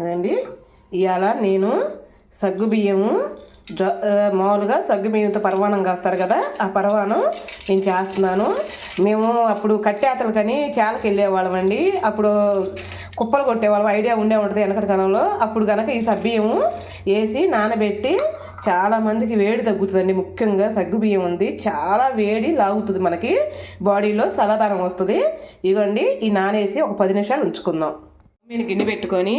అదండి. ఇవాళ నేను సగ్గు బియ్యము మామూలుగా సగ్గు బియ్యంతో పరవానం కాస్తారు కదా ఆ పరవానం నేను చేస్తున్నాను. మేము అప్పుడు కట్టేతలు కానీ చేలకు వెళ్ళేవాళ్ళం అండి. అప్పుడు కుప్పలు కొట్టేవాళ్ళం ఐడియా ఉండే ఉంటుంది వెనకటి కాలంలో అప్పుడు కనుక ఈ సబ్బియ్యము వేసి నానబెట్టి చాలా మందికి వేడి తగ్గుతుందండి. ముఖ్యంగా సగ్గు బియ్యం ఉంది. చాలా వేడి లాగుతుంది మనకి. బాడీలో సలదానం వస్తుంది. ఇవ్వండి ఈ నానేసి ఒక పది నిమిషాలు ఉంచుకుందాం. నేను గిన్నె పెట్టుకొని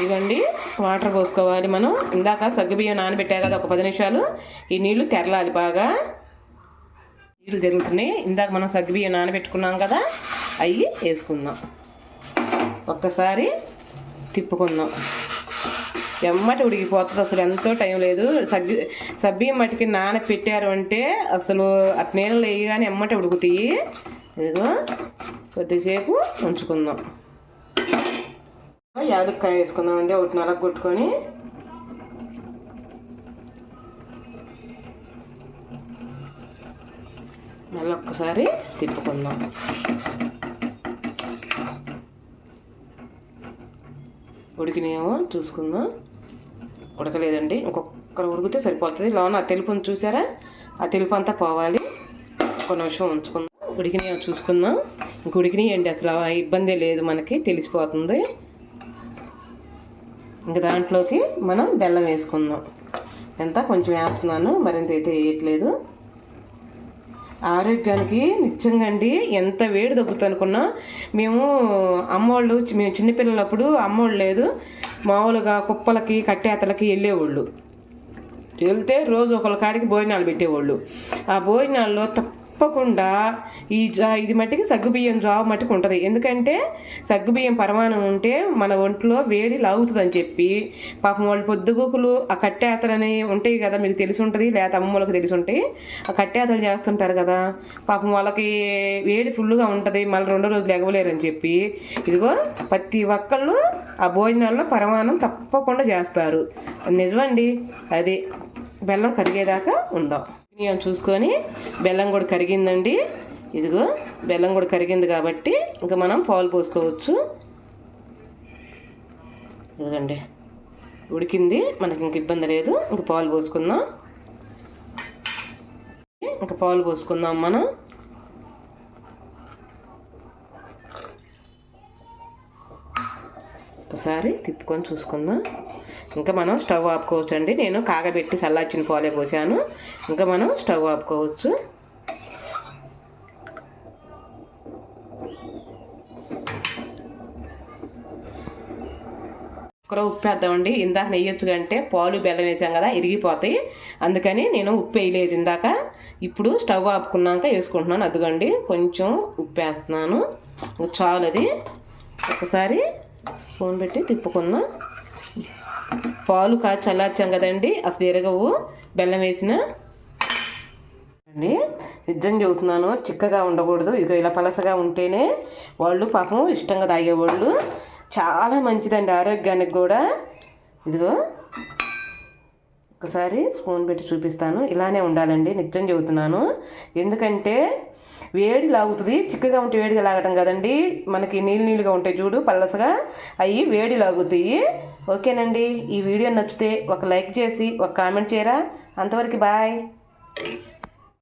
ఇదిగోండి వాటర్ పోసుకోవాలి మనం. ఇందాక సగ్గుబియ్యం నానబెట్టా కదా ఒక పది నిమిషాలు. ఈ నీళ్ళు తెరలాలి బాగా. నీళ్ళు జరుగుతున్నాయి ఇందాక మనం సగ్గుబియ్యం నానబెట్టుకున్నాం కదా అవి వేసుకుందాం. ఒక్కసారి తిప్పుకుందాం. ఎమ్మటి ఉడికిపోతుంది. అసలు ఎంతో టైం లేదు. సగ్గు సబ్బియ్యం మట్టికి నానబెట్టారు అంటే అసలు అటు నీళ్ళు వేయగానే ఎమ్మటి ఉడుకుతాయి. ఇదిగో కొద్దిసేపు ఉంచుకుందాం. యాలక్కాయ వేసుకుందామండి ఒకటి నలగ కొట్టుకొని మళ్ళీ ఒక్కసారి తిప్పుకుందాం. ఉడికినేమో చూసుకుందాం. ఉడకలేదండి ఇంకొకరు ఉడికితే సరిపోతుంది. లోన ఆ తెలుపుని చూసారా? ఆ తెలుపు అంతా పోవాలి. ఒక నిమిషం ఉంచుకుందాం. ఉడికినాయో చూసుకుందాం. ఇంక ఉడికినాయండి అసలు ఇబ్బంది లేదు మనకి తెలిసిపోతుంది. ఇంక దాంట్లోకి మనం బెల్లం వేసుకుందాం. ఎంత? కొంచెం వేస్తున్నాను. మరింత అయితే వేయట్లేదు. ఆరోగ్యానికి నిజంగా అండి ఎంత వేడి తగ్గుతుంది అనుకున్నా. మేము అమ్మోళ్ళు మేము చిన్నపిల్లలప్పుడు అమ్మోళ్ళు లేదు. మామూలుగా కుప్పలకి కట్టేతలకి వెళ్ళేవాళ్ళు. వెళ్తే రోజు ఒకళ్ళ కాడికి భోజనాలు పెట్టేవాళ్ళు. ఆ భోజనాల్లో తప్పకుండా ఈ జా ఇది మట్టికి సగ్గుబియ్యం జాబ్ మట్టుకు ఉంటుంది. ఎందుకంటే సగ్గుబియ్యం పరమాణం ఉంటే మన ఒంట్లో వేడి లాగుతుందని చెప్పి పాపం వాళ్ళు పొద్దుగుకులు ఆ కట్టేతలని ఉంటాయి కదా మీకు తెలిసి ఉంటుంది లేకపోతే అమ్మమ్మలకు తెలిసి ఉంటాయి ఆ కట్టేతలు చేస్తుంటారు కదా పాపం వాళ్ళకి వేడి ఫుల్గా ఉంటుంది మళ్ళీ రెండో రోజులు ఎగవలేరని చెప్పి ఇదిగో ప్రతి ఒక్కళ్ళు ఆ భోజనాల్లో పరమాణం తప్పకుండా చేస్తారు. నిజమండి అది బెల్లం కరిగేదాకా ఉందాం. బియ్యం చూసుకొని బెల్లం కూడా కరిగిందండి. ఇదిగో బెల్లం కూడా కరిగింది కాబట్టి ఇంకా మనం పాలు పోసుకోవచ్చు. ఇదిగండి ఉడికింది. మనకి ఇంక ఇబ్బంది లేదు. ఇంక పాలు పోసుకుందాం. ఇంకా పాలు పోసుకుందాం మనం. ఒకసారి తిప్పుకొని చూసుకుందాం. ఇంకా మనం స్టవ్ ఆపుకోవచ్చు అండి. నేను కాగబెట్టి చల్లార్చిన పాలే పోసాను. ఇంకా మనం స్టవ్ ఆపుకోవచ్చు. కూర ఉప్పు వేద్దామండి ఇందాక నెయ్యొచ్చు అంటే పాలు బెల్లం వేసాం కదా ఇరిగిపోతాయి. అందుకని నేను ఉప్పు వేయలేదు ఇందాక. ఇప్పుడు స్టవ్ ఆపుకున్నాక వేసుకుంటున్నాను. అదిగండి కొంచెం ఉప్పు వేస్తున్నాను చాలు అది. ఒకసారి స్పూన్ పెట్టి తిప్పుకుందాం. పాలు కా చల్లార్చాం కదండి. అసలు ఎరగవు. బెల్లం వేసిన అండి నిజం చెబుతున్నాను చిక్కగా ఉండకూడదు. ఇదిగో ఇలా పలసగా ఉంటేనే వాళ్ళు పాపం ఇష్టంగా తాగేవాళ్ళు. చాలా మంచిదండి ఆరోగ్యానికి కూడా. ఇదిగో ఒకసారి స్పూన్ పెట్టి చూపిస్తాను. ఇలానే ఉండాలండి. నిజం చెబుతున్నాను. ఎందుకంటే వేడి లాగుతుంది. చిక్కగా ఉంటే వేడిగా లాగటం కదండి. మనకి నీళ్ళు నీళ్ళుగా ఉంటాయి చూడు పల్లసగా అవి వేడి లాగుతాయి ఓకేనండి. ఈ వీడియో నచ్చితే ఒక లైక్ చేసి ఒక కామెంట్ చేయరా. అంతవరకు బాయ్.